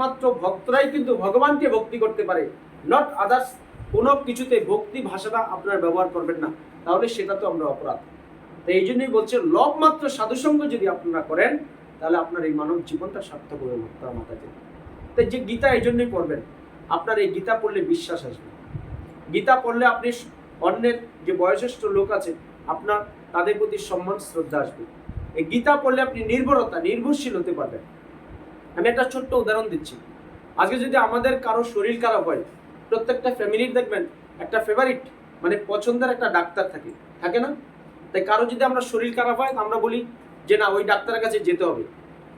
মাত্র ভক্তরাই কিন্তু ভগবানকে ভক্তি করতে পারে। নট আদার্স কোনো কিছুতে ভক্তি ভাষাটা আপনার ব্যবহার করবেন না। তাহলে সেটা তো আমরা অপরাধ। তো এই জন্যই বলছে, লব মাত্র সাধুসঙ্গ যদি আপনারা করেন, তাহলে আপনার এই মানব জীবনটা সার্থক হবে ভক্তরা মাতাতে তাই যে গীতা এই জন্যই পড়বেন। আপনার এই গীতা পড়লে বিশ্বাস আসবে। গীতা পড়লে আপনি অন্যের যে বয়োজ্যেষ্ঠ লোক আছে, আপনার তাদের প্রতি সম্মান, শ্রদ্ধা আসবে। এই গীতা পড়লে আপনি নির্ভরতা, নির্ভরশীল হতে পারবেন। আমি একটা ছোট্ট উদাহরণ দিচ্ছি। আজকে যদি আমাদের কারও শরীর খারাপ হয়, প্রত্যেকটা ফ্যামিলির দেখবেন, একটা ফেভারিট মানে পছন্দের একটা ডাক্তার থাকে থাকে না? তাই কারও যদি আমরা শরীর খারাপ হয়, আমরা বলি যে না, ওই ডাক্তারের কাছে যেতে হবে।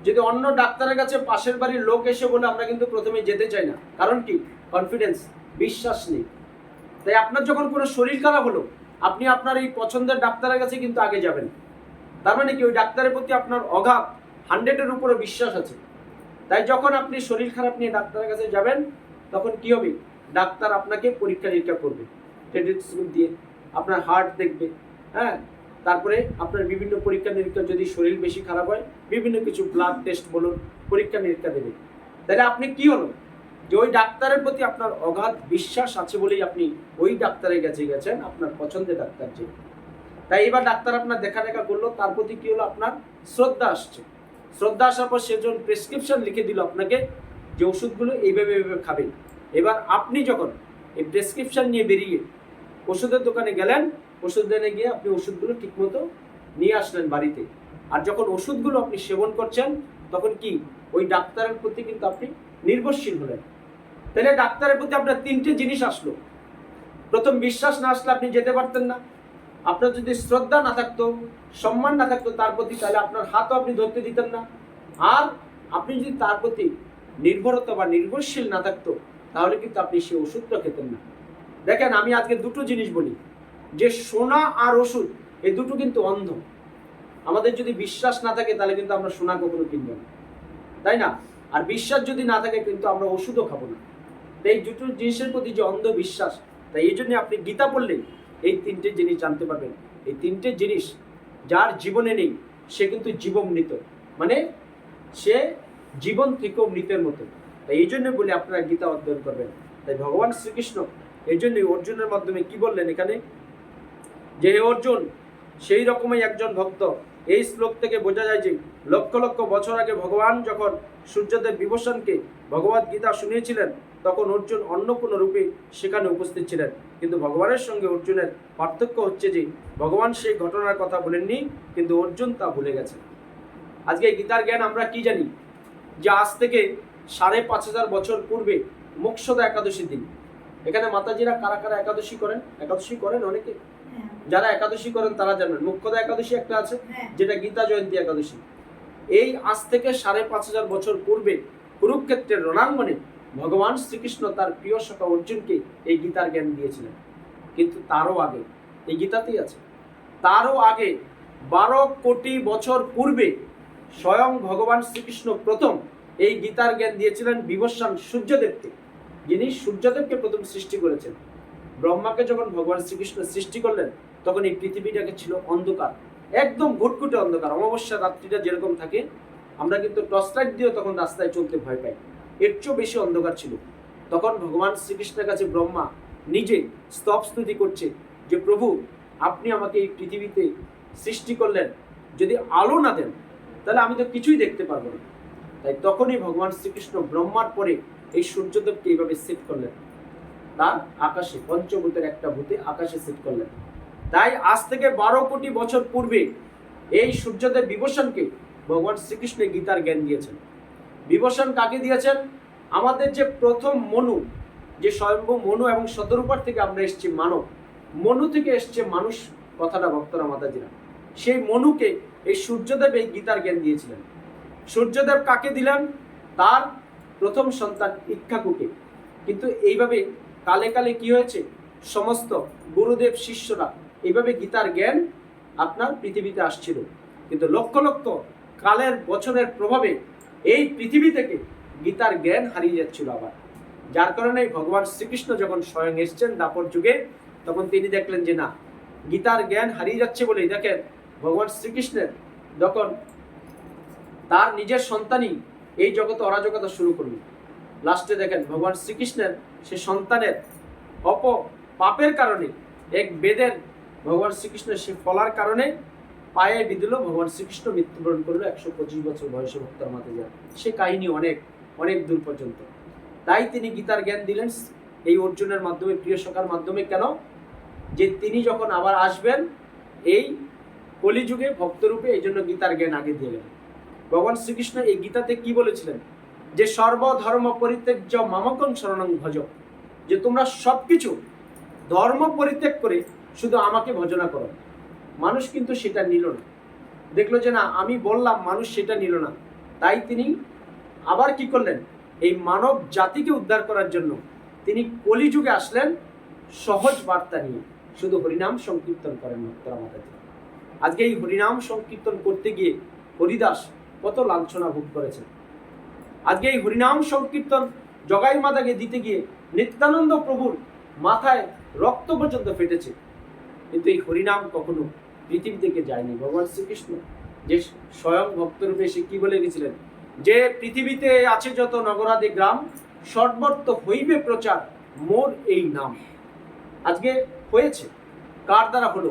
যদি অন্য ডাক্তারের কাছে পাশের বাড়ির লোক এসে বলে আমরা কিন্তু প্রথমে যেতে চাই না, কারণ কি? কনফিডেন্স বিশ্বাস নেই। তাই আপনার যখন কোনো শরীর খারাপ হলো, আপনি আপনার এই পছন্দের ডাক্তারের কাছে কিন্তু আগে যাবেন। তার মানে কি? ওই ডাক্তারের প্রতি আপনার অগাধ হান্ড্রেডের উপরে বিশ্বাস আছে। তাই যখন আপনি শরীর খারাপ নিয়ে ডাক্তারের কাছে যাবেন, তখন কি হবে? ডাক্তার আপনাকে পরীক্ষা নিরীক্ষা করবে। টেলিস্কোপ দিয়ে আপনার হার্ট দেখবে হ্যাঁ? তারপরে আপনার বিভিন্ন পরীক্ষা নিরীক্ষা যদি শরীর বেশি খারাপ হয়, বিভিন্ন কিছু ব্লাড টেস্ট বলুন, পরীক্ষা নিরীক্ষা দেবে। তাহলে আপনি কি হলো যে ওই ডাক্তারের প্রতি আপনার অগাধ বিশ্বাস আছে বলেই আপনি ওই ডাক্তারের কাছে গেছেন, আপনার পছন্দের ডাক্তার যে। তাই এবার ডাক্তার আপনার দেখা দেখা করল, তার প্রতি কি হলো? আপনার শ্রদ্ধা আসছে। শ্রদ্ধা আসার পর সেজন প্রেসক্রিপশন লিখে দিল আপনাকে যে ওষুধগুলো এইভাবে এইভাবে খাবেন। এবার আপনি যখন এই প্রেসক্রিপশন নিয়ে বেরিয়ে ওষুধের দোকানে গেলেন, ওষুধ দেনে গিয়ে আপনি ওষুধগুলো ঠিকমতো নিয়ে আসলেন বাড়িতে। আর যখন ওষুধগুলো আপনি সেবন করছেন, তখন কি ওই ডাক্তারের প্রতি কিন্তু আপনি নির্ভরশীল হলেন। তাহলে ডাক্তারের প্রতি আপনার তিনটে জিনিস আসলো। প্রথম বিশ্বাস না আসলে আপনি যেতে পারতেন না। আপনার যদি শ্রদ্ধা না থাকতো, সম্মান না থাকতো তার প্রতি, তাহলে আপনার হাতও আপনি ধরতে দিতেন না। আর আপনি যদি তার প্রতি নির্ভরতা বা নির্ভরশীল না থাকতো, তাহলে কিন্তু আপনি সে ওষুধটা খেতেন না। দেখেন, আমি আজকে দুটো জিনিস বলি। যে সোনা আর ওষুধ, এই দুটো কিন্তু অন্ধ। আমাদের যদি বিশ্বাস না থাকে, তাহলে কিন্তু আমরা সোনা কখনো কিনবো না। তাই না? আর বিশ্বাস যদি না থাকে, কিন্তু আমরা ওষুধও খাব না। তাই এই দুটো জিনিসের প্রতি যে অন্ধ বিশ্বাস তাই এই জন্য আপনি গীতা পড়লেই এই তিনটে জিনিস জানতে পারবেন। এই তিনটে জিনিস যার জীবনে নেই, সে কিন্তু জীবন মৃত মানে সে জীবন থেকেও মৃতের মতো। তাই এই জন্য বলে আপনারা গীতা অধ্যয়ন করবেন। তাই ভগবান শ্রীকৃষ্ণ এই জন্যই অর্জুনের মাধ্যমে কি বললেন এখানে? যে অর্জুন, সেই রকমই একজন ভক্ত। এই শ্লোক থেকে বোঝা যায় যে লক্ষ লক্ষ বছর আগে ভগবান যখন সূর্যদেব বিভূষণকে ভগবত গীতা শুনিয়েছিলেন, তখন অর্জুন অন্য কোনো রূপে সেখানে উপস্থিত ছিলেন। কিন্তু ভগবানের সঙ্গে অর্জুনের পার্থক্য হচ্ছে যে ভগবান সেই ঘটনার কথা বলেননি, কিন্তু অর্জুন তা ভুলে গেছে আজকে গীতার জ্ঞান আমরা কি জানি? যে আজ থেকে সাড়ে পাঁচ হাজার বছর পূর্বে মোক্ষদা একাদশী দিন। এখানে মাতাজিরা কারা কারা একাদশী করেন? একাদশী করেন অনেকে। যারা একাদশী করেন তারা জানেন মুখ্যদা একাদশী একটা আছে হ্যাঁ। যেটা গীতা জয়ন্তী একাদশী। এই আজ থেকে সাড়ে পাঁচ হাজার বছর পূর্বে কুরুক্ষেত্রের রণাঙ্গনে ভগবান শ্রীকৃষ্ণ তার প্রিয় সখা অর্জুনকে এই গীতার জ্ঞান দিয়েছিলেন। কিন্তু তারও আগে এই গীতাতেই আছে। তারও আগে বারো কোটি বছর পূর্বে স্বয়ং ভগবান শ্রীকৃষ্ণ প্রথম এই গীতার জ্ঞান দিয়েছিলেন বিবস্বান সূর্যদেবকে। যিনি সূর্যদেবকে প্রথম সৃষ্টি করেছেন। ব্রহ্মাকে যখন ভগবান শ্রীকৃষ্ণ সৃষ্টি করলেন, তখন এই পৃথিবীটাকে ছিল অন্ধকার, একদম ঘুটঘুটে অন্ধকার। অমাবস্যা রাত্রিটা যেরকম থাকে, আমরা কিন্তু টর্চ লাইট দিয়েও তখন রাস্তায় চলতে ভয় পাই। এর চেয়েও বেশি অন্ধকার ছিল। তখন ভগবান শ্রীকৃষ্ণের কাছে ব্রহ্মা নিজে স্তব স্তুতি করছে যে, প্রভু, আপনি আমাকে এই পৃথিবীতে সৃষ্টি করলেন। যদি আলো না দেন, তাহলে আমি তো কিছুই দেখতে পারব না। তাই তখনই ভগবান শ্রীকৃষ্ণ ব্রহ্মার পরে এই সূর্যদেবকে এইভাবে সেট করলেন। তার আকাশে, পঞ্চভূতের একটা ভূতে আকাশে সেট করলেন। তাই আজ থেকে বারো কোটি বছর পূর্বে এই সূর্যদেব বিভূষণকে ভগবান শ্রীকৃষ্ণ গীতার জ্ঞান দিয়েছেন। বিভূষণ কাকে দিয়েছেন? আমাদের যে প্রথম মনু, যে স্বয়ম্ভু মনু এবং শতরূপার থেকে আমরা এসেছি মানব, মনু থেকে এসছে মানুষ, কথাটা ভক্তরা মাতাজিরা। সেই মনুকে এই সূর্যদেব এই গীতার জ্ঞান দিয়েছিলেন। সূর্যদেব কাকে দিলেন? তার প্রথম সন্তান ইক্ষাকুকে কিন্তু এইভাবে কালে কালে কি হয়েছে? সমস্ত গুরুদেব শিষ্যরা এইভাবে গীতার জ্ঞান আপনার পৃথিবীতে আসছিল। কিন্তু লক্ষ লক্ষ কালের বছরের প্রভাবে এই পৃথিবী থেকে গীতার জ্ঞান হারিয়ে যাচ্ছিল আবার। যার কারণে ভগবান শ্রীকৃষ্ণ যখন স্বয়ং এসছেন দাপর যুগে, তখন তিনি দেখলেন যে না, গীতার জ্ঞান হারিয়ে যাচ্ছে বলেই দেখেন ভগবান শ্রীকৃষ্ণের যখন তার নিজের সন্তানই এই জগতে অরাজকতা শুরু করল লাস্টে দেখেন, ভগবান শ্রীকৃষ্ণের সে সন্তানের অপ পাপের কারণে, এক বেদের ভগবান শ্রীকৃষ্ণের সে ফলার কারণে পায়ে বিদিল ভগবান শ্রীকৃষ্ণ মৃত্যুবরণ করল একশো পঁচিশ বছর বয়সে ভক্তার মাতে যান। সে কাহিনী অনেক অনেক দূর পর্যন্ত। তাই তিনি গীতার জ্ঞান দিলেন, এই অর্জুনের মাধ্যমে, প্রিয় সখার মাধ্যমে। কেন? যে তিনি যখন আবার আসবেন, এই কলিযুগে ভক্তরূপে এই জন্য গীতার জ্ঞান আগে দিয়ে গেলেন। ভগবান শ্রীকৃষ্ণ এই গীতাতে কি বলেছিলেন? যে সর্বধর্ম পরিত্যাজ্য মামকং শরণং ভজ, যে তোমরা সবকিছু ধর্ম পরিত্যাগ করে শুধু আমাকে ভজনা করো। মানুষ কিন্তু সেটা নিল না। দেখল যে না, আমি বললাম, মানুষ সেটা নিল না। তাই তিনি আবার কি করলেন? এই মানব জাতিকে উদ্ধার করার জন্য তিনি কলিযুগে আসলেন সহজ বার্তা নিয়ে। শুধু হরিনাম সংকীর্তন করেন ভক্তরা মাতাজি আজকে এই হরিনাম সংকীর্তন করতে গিয়ে হরিদাস কত লাঞ্ছনা ভোগ করেছেন। আজকে এই হরিনাম সংকীর্তন জগাই মাতাকে দিতে গিয়ে নিত্যানন্দ প্রভুর মাথায় রক্ত পর্যন্ত ফেটেছে। কিন্তু এই হরিনাম কখনো পৃথিবী থেকে যায়নি। ভগবান শ্রীকৃষ্ণ যে স্বয়ং ভক্তরূপে সে কি বলে গেছিলেন? যে পৃথিবীতে আছে যত নগরাদি গ্রাম, সর্বত্র হইবে প্রচার মোর এই নাম। আজকে হয়েছে। কার দ্বারা হলো?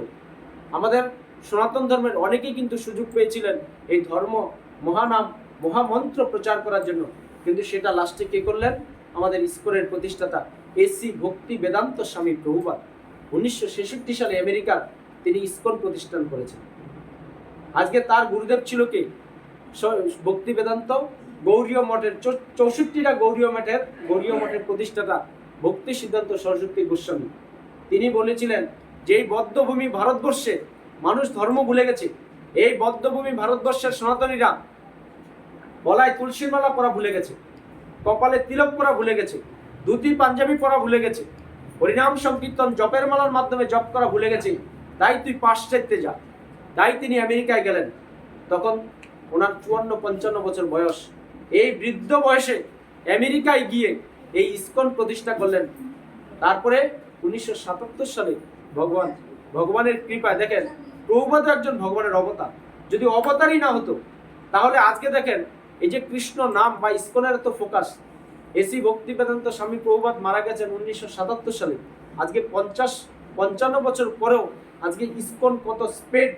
আমাদের সনাতন ধর্মের অনেকেই কিন্তু সুযোগ পেয়েছিলেন এই ধর্ম মহানাম মহামন্ত্র প্রচার করার জন্য। কিন্তু সেটা লাস্টে কে করলেন? আমাদের ইস্কনের প্রতিষ্ঠাতা এসি ভক্তি বেদান্ত স্বামী প্রভুপাত উনিশশো ছেষট্টি সালে আমেরিকার তিনি ইস্কন প্রতিষ্ঠান করেছেন। আজকে তার গুরুদেব ছিল কে? ভক্তি বেদান্ত, গৌরীয় মঠের চৌষট্টিটা গৌরীয় মঠের গৌরীয় মঠের প্রতিষ্ঠাতা ভক্তি সিদ্ধান্ত সরস্বতী গোস্বামী। তিনি বলেছিলেন যে এই বদ্ধভূমি ভারতবর্ষে মানুষ ধর্ম ভুলে গেছে, এই বদ্ধভূমি ভারতবর্ষের সনাতনীরা গলায় তুলসীর মালা পরা ভুলে গেছে, কপালে তিলক পরা ভুলে গেছে, ধুতি, পাঞ্জাবি পরা ভুলে গেছে, হরিনাম সংকীর্তন জপের মালার মাধ্যমে জপ করা ভুলে গেছে, তাই তুই পাশ্চাত্যে যা। তাই তিনি আমেরিকায় গেলেন। তখন ওনার চুয়ান্ন, পঞ্চান্ন বছর বয়স। এই বৃদ্ধ বয়সে আমেরিকায় গিয়ে এই ইস্কন প্রতিষ্ঠা করলেন। তারপরে উনিশশো সাতাত্তর সালে ভগবান, ভগবানের কৃপায় দেখেন প্রভুপাদ একজন ভগবানের অবতার। যদি অবতারই না হতো, তাহলে আজকে দেখেন এই যে কৃষ্ণ নাম বা ইস্কনের তো ফোকাস। এসি ভক্তি বেদান্ত স্বামী প্রভুপাদ মারা গেছেন উনিশশো সাতাত্তর সালে। আজকে পঞ্চাশ, পঞ্চান্ন বছর পরেও আজকে ইস্কন কত স্পেড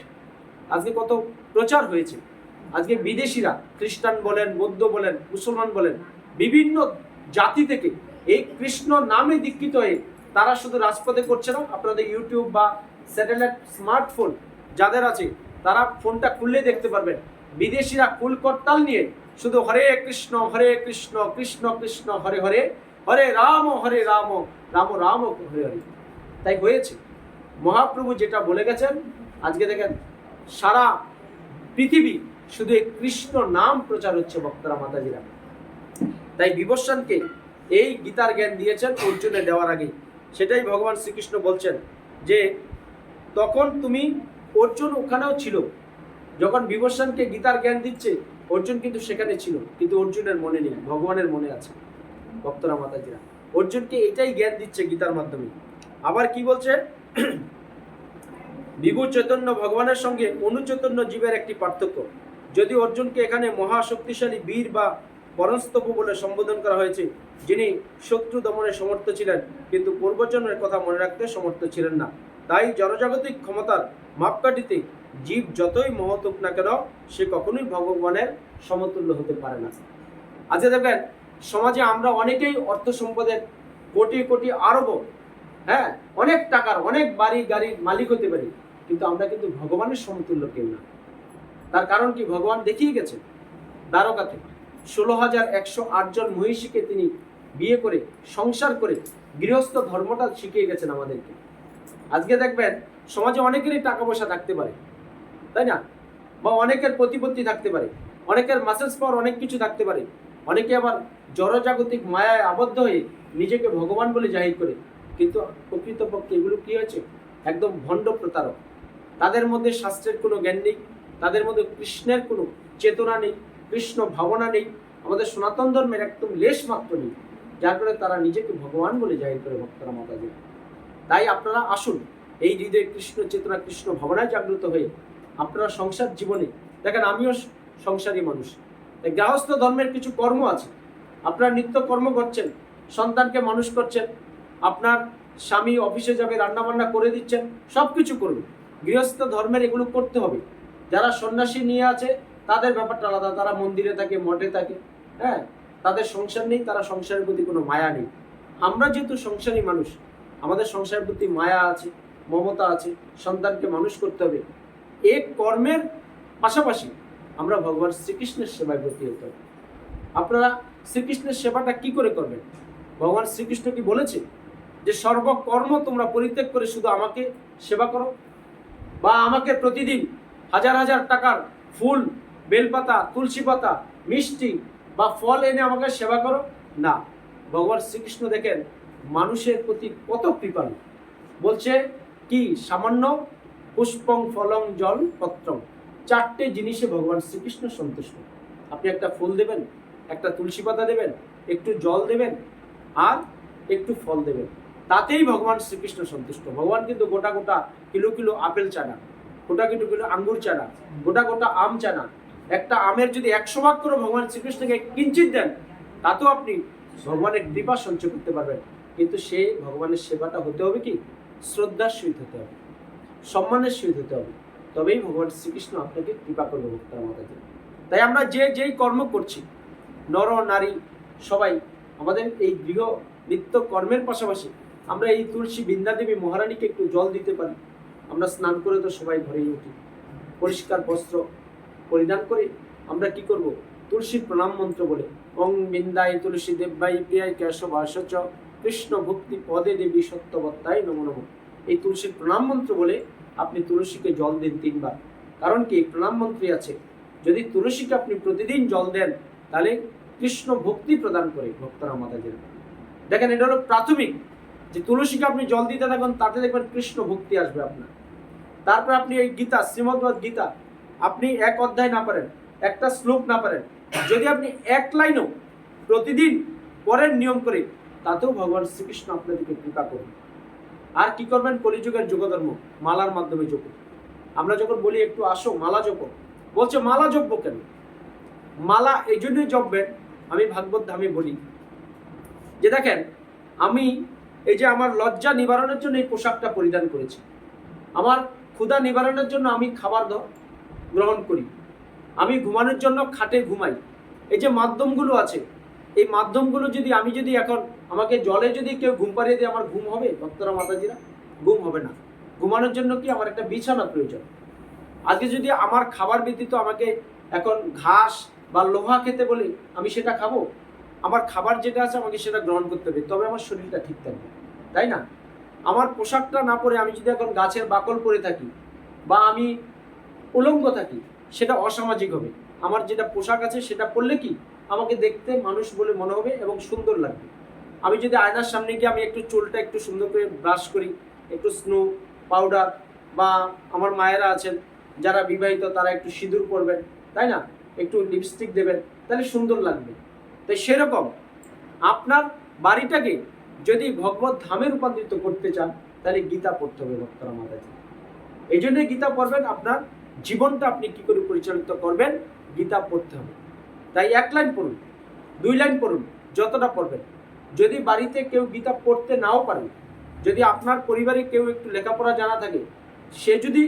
আজকে কত প্রচার হয়েছে। আজকে বিদেশিরা, খ্রিস্টান বলেন, বৌদ্ধ বলেন, মুসলমান বলেন, বিভিন্ন জাতি থেকে এই কৃষ্ণ নামে দীক্ষিত হয়ে তারা শুধু রাজপথে করছে না, আপনাদের ইউটিউব বা স্যাটেলাইট স্মার্টফোন যাদের আছে তারা ফোনটা খুললে দেখতে পারবেন। বিদেশিরা কুল করতাল নিয়ে শুধু হরে কৃষ্ণ হরে কৃষ্ণ কৃষ্ণ কৃষ্ণ, হরে হরে হরে রাম হরে রাম রাম রাম, হরে হরে। তাই হয়েছে। মহাপ্রভু যেটা বলে গেছেন, আজকে দেখেন, সারা পৃথিবী শুধু এই কৃষ্ণ নাম প্রচার হচ্ছে ভক্তরা, মাতাজিরা। তাই বিবস্বানকে এই গীতার জ্ঞান দিয়েছেন, অর্জুনে দেওয়ার আগে। সেটাই ভগবান শ্রীকৃষ্ণ বলছেন যে, তখন তুমি অর্জুন ওখানেও ছিল। যখন বিবস্বানকে গীতার জ্ঞান দিচ্ছে, অর্জুন কিন্তু সেখানে ছিল, কিন্তু অর্জুনের মনে নেই, ভগবানের মনে আছে। ভক্তরা মাতাজিরা, অর্জুনকে এটাই জ্ঞান দিচ্ছে গীতার মাধ্যমে। আবার কি বলছে? বিভু চৈতন্য ভগবানের সঙ্গে অনুচৈতন্য জীবের একটি পার্থক্য। যদি অর্জুনকে এখানে মহাশক্তিশালী বীর বা পরস্তপু বলে সম্বোধন করা হয়েছে, যিনি শত্রু দমনে সমর্থ ছিলেন, কিন্তু পূর্বজন্মের কথা মনে রাখতে সমর্থ ছিলেন না। তাই জনজাগতিক ক্ষমতার মাপকাঠিতে জীব যতই মহৎ হোক না কেন, সে কখনোই ভগবানের সমতুল্য হতে পারে না। আজকে দেখবেন সমাজে আমরা অনেকেই অর্থ সম্পদের কোটি কোটি আরব হ্যাঁ অনেক টাকার, অনেক বাড়ি গাড়ির মালিক হতে পারি, কিন্তু আমরা কিন্তু ভগবানের সমতুল্য কেউ না। তার কারণ কি? ভগবান দেখিয়ে গেছেন। দ্বারকাতে ষোলো হাজার একশো আটজন মহিষীকে তিনি বিয়ে করে, সংসার করে গৃহস্থ ধর্মটা শিখিয়ে গেছেন আমাদেরকে। আজকে দেখবেন সমাজে অনেকেরই টাকা পয়সা থাকতে পারে, তাই না? বা অনেকের প্রতিপত্তি থাকতে পারে, অনেকের মাসেজ পাওয়ার অনেক কিছু থাকতে পারে, অনেকে আবার জড়জাগতিক মায়ায় আবদ্ধ হয়ে নিজেকে ভগবান বলে জাহির করে, কিন্তু প্রকৃতপক্ষে এগুলো কি হয়েছে? একদম ভণ্ড প্রতারক। তাদের মধ্যে শাস্ত্রের কোনো জ্ঞান নেই, তাদের মধ্যে কৃষ্ণের কোনো চেতনা নেই, কৃষ্ণ ভাবনা নেই, আমাদের সনাতন ধর্মের একদম লেশ মাত্র নেই, যার ফলে তারা নিজেকে ভগবান বলে জাহির করে ভক্তরা মাতাজি তাই আপনারা আসুন, এই হৃদয়ে কৃষ্ণ চেতনা কৃষ্ণ ভাবনায় জাগ্রত হয়ে আপনারা সংসার জীবনে, দেখেন আমিও সংসারী মানুষ গৃহস্থ ধর্মের কিছু কর্ম আছে, আপনার নিত্য কর্ম করছেন, সন্তানকে মানুষ করছেন, আপনার স্বামী অফিসে যাবে, রান্নাবান্না করে দিচ্ছেন সব কিছু করুন, গৃহস্থ ধর্মের এগুলো করতে হবে, যারা সন্ন্যাসী নিয়ে আছে, তাদের ব্যাপারটা আলাদা, তারা মন্দিরে থাকে, মঠে থাকে হ্যাঁ তাদের সংসার নেই, তারা সংসারের প্রতি কোনো মায়া নেই, আমরা যেহেতু সংসারী মানুষ আমাদের সংসারের প্রতি মায়া আছে, মমতা আছে, সন্তানকে মানুষ করতে হবে। এই কর্মের পাশাপাশি আমরা ভগবান শ্রীকৃষ্ণের সেবায় ব্রতী হতে হবে। আপনারা শ্রীকৃষ্ণের সেবাটা কি করে করবেন? ভগবান শ্রীকৃষ্ণ কি বলেছে যে, সর্বকর্ম তোমরা পরিত্যাগ করে শুধু আমাকে সেবা করো? বা আমাকে প্রতিদিন হাজার হাজার টাকার ফুল, বেলপাতা, তুলসী পাতা, মিষ্টি বা ফল এনে আমাকে সেবা করো? না। ভগবান শ্রীকৃষ্ণ দেখেন মানুষের প্রতি কত কৃপালু। বলছে কি, সামান্য পুষ্পং ফলং জল পত্রং। চারটে জিনিসে ভগবান শ্রীকৃষ্ণ সন্তুষ্ট। আপনি একটা ফুল দেবেন, একটা তুলসী পাতা দেবেন, একটু জল দেবেন, আর একটু ফল দেবেন। তাতেই ভগবান শ্রীকৃষ্ণ সন্তুষ্ট। ভগবান কিন্তু গোটা গোটা কিলো কিলো আপেল চানা, গোটা কিলো কিলো আঙ্গুর চানা, গোটা গোটা আম চানা। একটা আমের যদি একশো ভাগ করে ভগবান শ্রীকৃষ্ণকে কিঞ্চিত দেন, তাতেও আপনি ভগবানের কৃপা সঞ্চয় করতে পারবেন। কিন্তু সে ভগবানের সেবাটা হতে হবে কি? শ্রদ্ধার সহিত হতে হবে, সম্মানের সহিত হতে হবে। তবেই ভগবান শ্রীকৃষ্ণ আপনাকে কৃপা করবে ভক্তার মাতাকে তাই আমরা যে যেই কর্ম করছি, নর, নারী, সবাই, আমাদের এই গৃহ নিত্য কর্মের পাশাপাশি আমরা এই তুলসী বৃন্দাদেবী মহারানীকে একটু জল দিতে পারি। আমরা স্নান করে তো সবাই ঘরেই উঠি। পরিষ্কার বস্ত্র পরিধান করে আমরা কি করব? তুলসীর প্রণাম মন্ত্র বলে, ওং বিন্দায় তুলসী দেব্যাই প্রিয়ায় কেশবাস চ কৃষ্ণ ভক্তি পদে দেবী সত্যবত্তায় নম নম। এই তুলসীর প্রণাম মন্ত্র বলে আপনি তুলসীকে জল দিন তিনবার। কারণ কি? প্রণাম মন্ত্রী আছে। যদি তুলসীকে আপনি প্রতিদিন জল দেন, তাহলে কৃষ্ণ ভক্তি প্রদান করে ভক্তরা মাতাদের দেখেন, এটা হলো প্রাথমিক। যে তুলসীকে আপনি জল দিতে থাকুন, তাতে দেখবেন কৃষ্ণ ভক্তি আসবে আপনার। তারপর আপনি এই গীতা, শ্রীমদ্ভগবত গীতা, আপনি এক অধ্যায় না পারেন, একটা শ্লোক না পারেন। যদি আপনি এক লাইনও প্রতিদিন পরের নিয়ম করে তাতেও ভগবান শ্রীকৃষ্ণ আপনাদেরকে কৃপা করবেন আর কি করবেন? কলিযুগের যোগধর্ম, মালার মাধ্যমে যোগ আমরা যখন বলি, একটু আসো, মালা জপ বলছে, মালা জপবো কেন? মালা এই জন্যই জপবেন আমি ভাগবত ধামে বলি। যে দেখেন, আমি এই যে আমার লজ্জা নিবারণের জন্য এই পোশাকটা পরিধান করেছি। আমার ক্ষুধা নিবারণের জন্য আমি খাবার গ্রহণ করি। আমি ঘুমানোর জন্য খাটে ঘুমাই। এই যে মাধ্যমগুলো আছে এই মাধ্যমগুলো যদি আমি যদি এখন আমাকে জলে যদি কেউ ঘুম পাড়িয়ে দিয়ে আমার ঘুম হবে, ভক্তরা, মাতাজিরা, ঘুম হবে না। ঘুমানোর জন্য কি আমার একটা বিছানা প্রয়োজন? আজকে যদি আমার খাবার ব্যতীত আমাকে এখন ঘাস বা লোহা খেতে বলে আমি সেটা খাব, আমার খাবার যেটা আছে আমাকে সেটা গ্রহণ করতে হবে, তবে আমার শরীরটা ঠিক থাকবে, তাই না? আমার পোশাকটা না পরে আমি যদি এখন গাছের বাকল পরে থাকি বা আমি উলঙ্গ থাকি, সেটা অসামাজিক হবে। আমার যেটা পোশাক আছে সেটা পরলে কি আমাকে দেখতে মানুষ বলে মনে হবে এবং সুন্দর লাগবে। আমি যদি আয়নার সামনে গিয়ে আমি একটু চুলটা একটু সুন্দর করে ব্রাশ করি, একটু স্নো পাউডার বা আমার মায়েরা আছেন, যারা বিবাহিত তারা একটু সিঁদুর পরবেন, তাই না? একটু লিপস্টিক দেবেন, তাহলে সুন্দর লাগবে। তাই সেরকম আপনার বাড়িটাকে যদি ভগবত ধামে রূপান্তরিত করতে চান, তাহলে গীতা পড়তে হবে ভক্তরা মাতাজি। এই জন্যই গীতা পড়বেন, আপনার জীবনটা আপনি কি করে পরিচালিত করবেন, গীতা পড়তে হবে। তাই এক লাইন পড়ুন, দুই লাইন পড়ুন, যতটা পড়বেন। যদি বাড়িতে কেউ গীতা পড়তে নাও পারে, যদি আপনার পরিবারে কেউ একটু লেখাপড়া জানা থাকে, সে যদি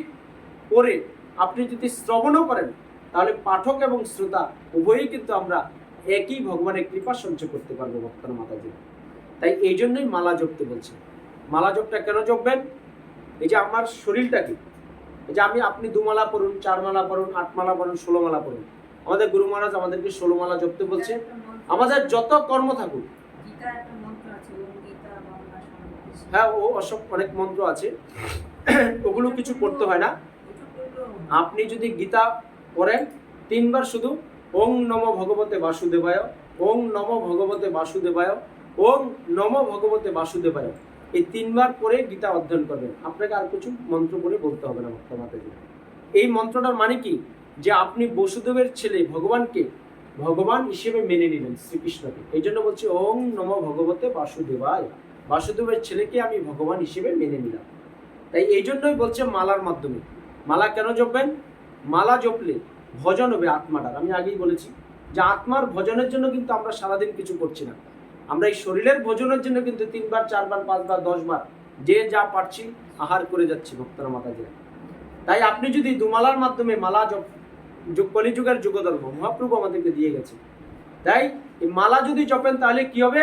পড়ে, আপনি যদি শ্রবণও করেন, তাহলে পাঠক এবং শ্রোতা উভয়ই কিন্তু আমরা একই ভগবানের কৃপা সঞ্চয় করতে পারব ভক্তর মাতাজি তাই এই জন্যই মালা জপতে বলছে। মালা জপটা কেন জপবেন? এই যে আমার শরীরটা শরীরটাকে, এই যে আমি, আপনি দুমালা পড়ুন চার মালা পড়ুন আট মালা পড়ুন ষোলো মালা পড়ুন আমাদের গুরু মহারাজ আমাদেরকে ষোলো মালা জপতে বলছে। আমাদের যত কর্ম থাকুক। হ্যাঁ ও অসব অনেক মন্ত্র আছে। ওগুলো কিছু পড়তে হয় না। আপনি যদি গীতা পড়েন, তিনবার শুধু, ওং নম ভগবতে বাসুদেবায়, ওং নম ভগবতে বাসুদেবায়, ওং নম ভগবতে বাসুদেবায়। এই তিনবার পরে গীতা অধ্যয়ন করবেন। আপনাকে আর কিছু মন্ত্র পড়ে বলতে হবে না, ভক্ত মাতাজি এই মন্ত্রটার মানে কি? যে আপনি বসুদেবের ছেলে ভগবানকে ভগবান হিসেবে মেনে নিলেন শ্রীকৃষ্ণকে। এই জন্য বলছি, ওং নম ভগবতে বাসুদেবায়। বাসুদেবের ছেলেকে আমি ভগবান হিসেবে মেনে নিলাম। তাই এই জন্যই বলছে মালার মাধ্যমে। মালা কেন জপবেন? মালা জপলে ভজন হবে আত্মাটার। আমি আগেই বলেছি যে আত্মার ভজনের জন্য কিন্তু আমরা সারাদিন কিছু করছি না। আমরা এই শরীরের ভোজনের জন্য কিন্তু তিনবার, চারবার, পাঁচবার, দশবার যে যা পারছি আহার করে যাচ্ছি ভক্তরা মাতাজিরা। তাই আপনি যদি দুমালার মাধ্যমে মালা জপ কলিযুগের যুগধর্ম, মহাপ্রভু আমাদেরকে দিয়ে গেছে। তাই এই মালা যদি জপেন তাহলে কি হবে?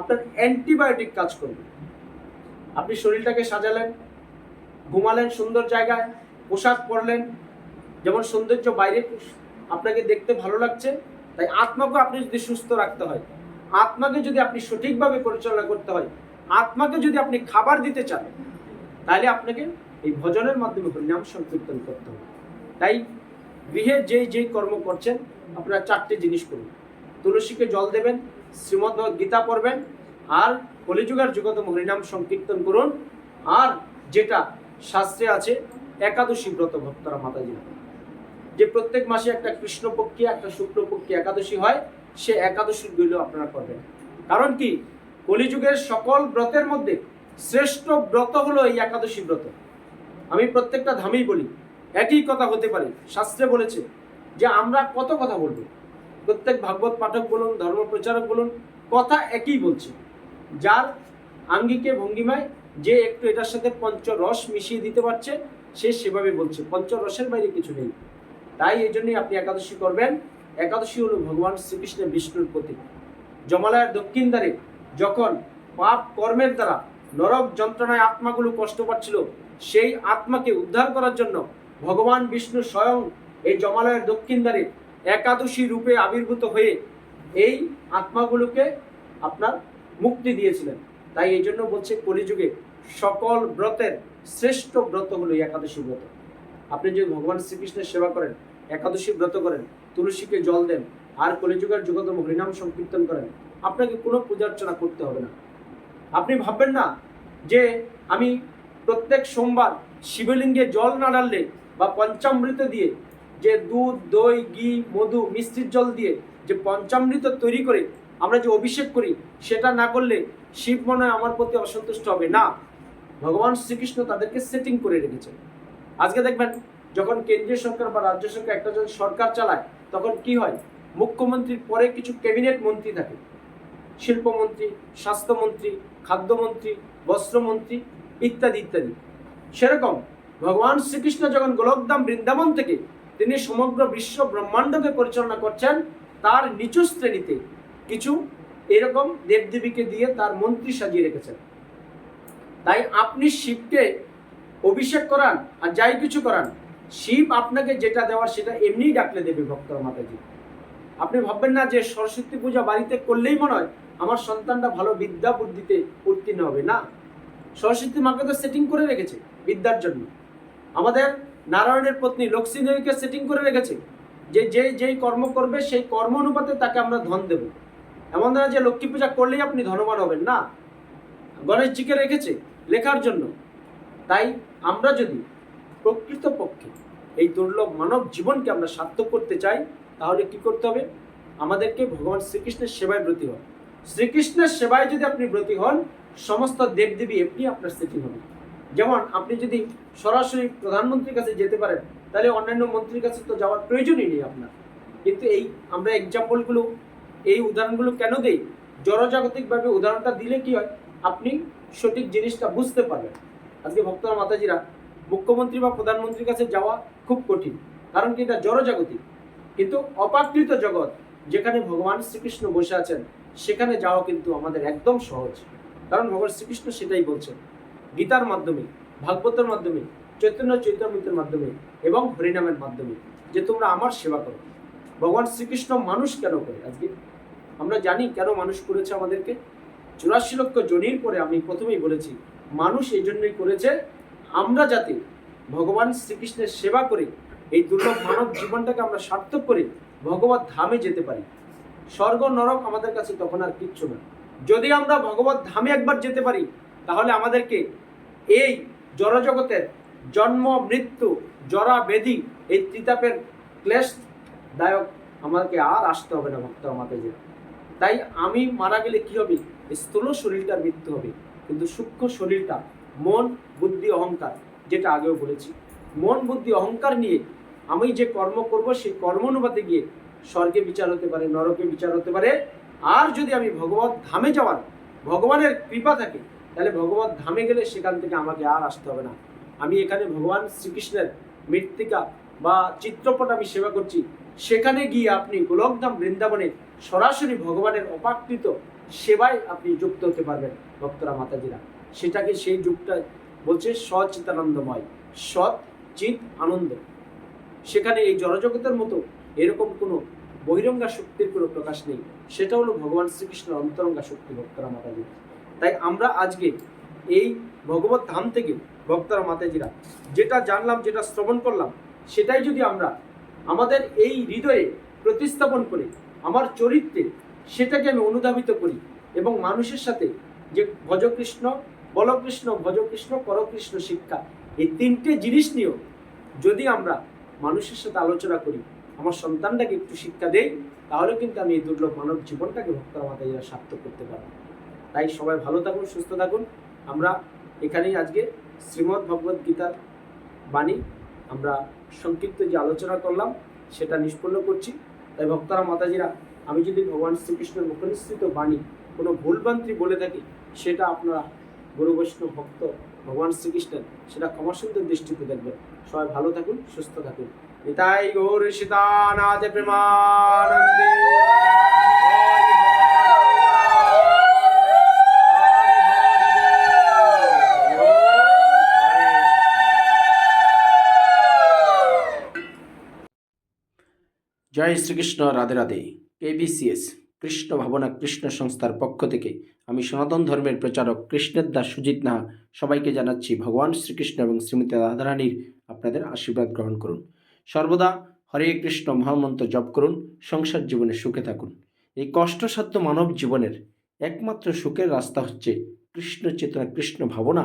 আপনার অ্যান্টিবায়োটিক কাজ করবে। আপনি শরীরটাকে সাজালেন, ঘুমালেন সুন্দর জায়গায়, পোশাক পরলেন, যেমন সৌন্দর্য বাইরে, আপনাকে দেখতে ভালো লাগছে, তাই আত্মাকে আপনি যদি সুস্থ রাখতে হয়, আত্মাকে যদি আপনি সঠিকভাবে পরিচালনা করতে হয়, আত্মাকে যদি আপনি খাবার দিতে চান, তাহলে আপনাকে এই ভজনের মাধ্যমে হরিনাম সংকীর্তন করতে হবে। তাই গৃহে যেই যেই কর্ম করছেন, আপনারা চারটে জিনিস করুন। তুলসীকে জল দেবেন শ্রীমদ্ গীতা পড়বেন, আর কলিযুগের যুগতম হরিনাম সংকীর্তন করুন, আর যেটা শাস্ত্রে আছে, একাদশী ব্রত ভক্তরা মাতাজি যে প্রত্যেক মাসে একটা কৃষ্ণপক্ষী একটা শুক্লপক্ষী একাদশী হয়, সে একাদশী গুলো আপনারা করবেন। কারণ কি? কলিযুগের সকল ব্রতের মধ্যে শ্রেষ্ঠ ব্রত হলো এই একাদশী ব্রত। আমি প্রত্যেকটা ধামেই বলি একই কথা হতে পারে। শাস্ত্রে বলেছে যে আমরা কত কথা বলব? প্রত্যেক ভাগবত পাঠক বলুন, ধর্ম প্রচারক বলুন, কথা একই বলছে। যার আঙ্গিকে ভঙ্গিমায় যে একটু এটার সাথে পঞ্চরস মিশিয়ে দিতে পারছে, সে সেভাবে বলছে। পঞ্চরসের বাইরে কিছু নেই। তাই এই জন্যই আপনি একাদশী করবেন। একাদশী হলো ভগবান শ্রীকৃষ্ণের বিষ্ণুর প্রতীক। জমালয়ের দক্ষিণ দ্বারে যখন পাপ কর্মের দ্বারা নরক যন্ত্রণায় আত্মাগুলো কষ্ট পাচ্ছিল, সেই আত্মাকে উদ্ধার করার জন্য ভগবান বিষ্ণু স্বয়ং এই জমালয়ের দক্ষিণ দ্বারে একাদশী রূপে আবির্ভূত হয়ে এই আত্মাগুলোকে আপনার মুক্তি দিয়েছিলেন। তাই এই জন্য বলছে কলিযুগে সকল ব্রতের শ্রেষ্ঠ ব্রত হলো একাদশী ব্রত। আপনি যদি ভগবান শ্রীকৃষ্ণের সেবা করেন, একাদশী ব্রত করেন, তুলসীকে জল দেন, আর কলিযুগের যুগতম হরিনাম সংকীর্তন করেন, আপনাকে কোনো পূজার্চনা করতে হবে না। আপনি ভাববেন না যে আমি প্রত্যেক সোমবার শিবলিঙ্গে জল না ঢাললে বা পঞ্চামৃত দিয়ে যে দুধ, দই, ঘি, মধু, মিষ্টির জল দিয়ে যে পঞ্চামৃত তৈরি করে আমরা যে অভিষেক করি, সেটা না করলে শিব মনে আমার প্রতি অসন্তুষ্ট হবে। না, ভগবান শ্রীকৃষ্ণ তাদেরকে সেটিং করে রেখেছেন। আজকে দেখবেন, যখন কেন্দ্রীয় সরকার বা রাজ্য সরকার একটা যখন সরকার চালায়, তখন কি হয়? মুখ্যমন্ত্রীর পরে কিছু ক্যাবিনেট মন্ত্রী থাকে। শিল্পমন্ত্রী, স্বাস্থ্যমন্ত্রী, খাদ্যমন্ত্রী, বস্ত্রমন্ত্রী, ইত্যাদি ইত্যাদি। সেরকম ভগবান শ্রীকৃষ্ণ যখন গোলকধাম বৃন্দাবন থেকে তিনি সমগ্র বিশ্ব ব্রহ্মাণ্ডকে পরিচালনা করছেন, তার নিচু শ্রেণীতে কিছু এরকম দেবদেবীকে দিয়ে তার মন্ত্রী সাজিয়ে রেখেছেন। তাই আপনি শিবকে অভিষেক করান আর যাই কিছু করান, শিব আপনাকে যেটা দেওয়ার সেটা এমনিই ডাকলে দেবে ভক্ত মাতাজি। আপনি ভাববেন না যে সরস্বতী পূজা বাড়িতে করলেই মনে হয় আমার সন্তানটা ভালো বিদ্যা বুদ্ধিতে উত্তীর্ণ হবে। না, সরস্বতী মাকে তো সেটিং করে রেখেছে বিদ্যার জন্য। আমাদের নারায়ণের পত্নী লক্ষ্মী দেবীকে সেটিং করে রেখেছে। যে যে, যেই কর্ম করবে, সেই কর্ম অনুপাতে তাকে আমরা ধন দেব। এমন না যে লক্ষ্মী পূজা করলেই আপনি ধনবান হবেন, না। গণেশজিকে রেখেছে লেখার জন্য। তাই আমরা যদি প্রকৃতপক্ষে এই দুর্লভ মানব জীবনকে আমরা সার্থক করতে চাই, তাহলে কি করতে হবে? আমাদেরকে ভগবান শ্রীকৃষ্ণের সেবায় ব্রতী হন। শ্রীকৃষ্ণের সেবায় যদি আপনি ব্রতী হন, সমস্ত দেবদেবী এমনি আপনার সেটিং হবে। যেমন আপনি যদি সরাসরি প্রধানমন্ত্রীর কাছে যেতে পারেন, তাহলে অন্যান্য মন্ত্রীর কাছে তো যাওয়ার প্রয়োজনই নেই আপনার। কিন্তু এই আমরা এক্সাম্পলগুলো এই উদাহরণগুলো কেন দেই? জড়জাগতিকভাবে উদাহরণটা দিলে কি হয়? আপনি সঠিক জিনিসটা বুঝতে পারবেন। আজকে ভক্তরা মাতাজিরা মুখ্যমন্ত্রী বা প্রধানমন্ত্রীর কাছে যাওয়া খুব কঠিন, কারণ কি এটা জড়জাগতিক। কিন্তু অপাকৃত জগৎ, যেখানে ভগবান শ্রীকৃষ্ণ বসে আছেন, সেখানে যাওয়া কিন্তু আমাদের একদম সহজ। কারণ ভগবান শ্রীকৃষ্ণ সেটাই বলছেন গীতার মাধ্যমে, ভাগবতের মাধ্যমে, চৈতন্য চৈতন্যের মাধ্যমে এবং হরিনামের মাধ্যমে যে তোমরা আমার সেবা করো। ভগবান শ্রীকৃষ্ণ মানুষ কেন করে আজকে? আমরা জানি কেন মানুষ করেছে আমাদেরকে। চুরাশি লক্ষ জনির পরে আমি প্রথমেই বলেছি, মানুষ এই জন্যই করেছে আমরা যাতে ভগবান শ্রীকৃষ্ণের সেবা করে এই দুর্লভ মানব জীবনটাকে আমরা সার্থক করে ভগবত ধামে যেতে পারি। স্বর্গ নরক আমাদের কাছে তখন আর কিচ্ছু না। যদি আমরা ভগবত ধামে একবার যেতে পারি, তাহলে আমাদেরকে এই জড়জগতের জন্ম, মৃত্যু, জরা, বেদি এই ত্রিতাপের ক্লেশ দায়ক আমাদেরকে আর আসতে হবে না, ভক্ত আমাকে যে। তাই আমি মারা গেলে কি হবে? স্থূল শরীরটার মৃত্যু হবে। কিন্তু সূক্ষ্ম শরীরটা মন, বুদ্ধি, অহংকার, যেটা আগেও বলেছি। মন, বুদ্ধি, অহংকার নিয়ে আমি যে কর্ম করব, সেই কর্ম অনুপাতে গিয়ে স্বর্গে বিচার হতে পারে, নরকে বিচার হতে পারে। আর যদি আমি ভগবত ধামে যাওয়ার, ভগবানের কৃপা থাকে তাহলে ভগবত ধামে গেলে সেখান থেকে আমাকে আর আসতে হবে না। আমি এখানে ভগবান শ্রীকৃষ্ণের মৃত্তিকা বা চিত্রপট আমি সেবা করছি। সেখানে গিয়ে আপনি গোলকধাম বৃন্দাবনে সরাসরি ভগবানের অপাকৃত সেবায় আপনি যুক্ত হতে পারবেন ভক্তরা, মাতাজিরা। সেটাকে সেই যুগটা বলছে সচিতানন্দময়, সৎ চিত আনন্দ। সেখানে এই জড়জগতের মতো এরকম কোনো বহিরঙ্গা শক্তির কোনো প্রকাশ নেই। সেটা হলো ভগবান শ্রীকৃষ্ণের অন্তরঙ্গা শক্তি, ভক্তরা মাতাজি তাই আমরা আজকে এই ভগবত ধাম থেকে ভক্তরা মাতাজিরা যেটা জানলাম, যেটা শ্রবণ করলাম, সেটাই যদি আমরা আমাদের এই হৃদয়ে প্রতিস্থাপন করে, আমার চরিত্রে সেটাকে আমি অনুধাবিত করি এবং মানুষের সাথে যে ভজকৃষ্ণ, বলকৃষ্ণ, ভজকৃষ্ণ, করকৃষ্ণ শিক্ষা, এই তিনটে জিনিস নিয়েও যদি আমরা মানুষের সাথে আলোচনা করি, আমার সন্তানটাকে একটু শিক্ষা দেই, তাহলে কিন্তু আমি এই দুর্লভ মানব জীবনটাকে ভক্তরা মাতাজিরা সার্থক করতে পারব। তাই সবাই ভালো থাকুন, সুস্থ থাকুন। আমরা এখানেই আজকে শ্রীমদ্ ভগবদ গীতার বাণী আমরা সংক্ষিপ্ত যে আলোচনা করলাম, সেটা নিষ্পন্ন করছি। তাই ভক্তরা, মাতাজিরা, আমি যদি ভগবান শ্রীকৃষ্ণের মুখনিসৃত বাণী কোনো ভুলভ্রান্তি বলে থাকি, সেটা আপনারা গুরু বৈষ্ণব ভক্ত ভগবান শ্রীকৃষ্ণের, সেটা ক্ষমাসুন্দর দৃষ্টিতে দেখবেন। সবাই ভালো থাকুন, সুস্থ থাকুন। নিতাই গৌর সীতানাথ প্রেমানন্দে। জয় শ্রীকৃষ্ণ, রাধে রাধে। কেবিসিএস কৃষ্ণ ভাবনা, কৃষ্ণ সংস্থার পক্ষ থেকে আমি সনাতন ধর্মের প্রচারক কৃষ্ণের দাস সুজিত নাহা সবাইকে জানাচ্ছি ভগবান শ্রীকৃষ্ণ এবং শ্রীমতী রাধারানীর আপনাদের আশীর্বাদ গ্রহণ করুন। সর্বদা হরে কৃষ্ণ মহামন্ত্র জপ করুন, সংসার জীবনে সুখে থাকুন। এই কষ্টসাধ্য মানব জীবনের একমাত্র সুখের রাস্তা হচ্ছে কৃষ্ণ চেতনা, কৃষ্ণ ভাবনা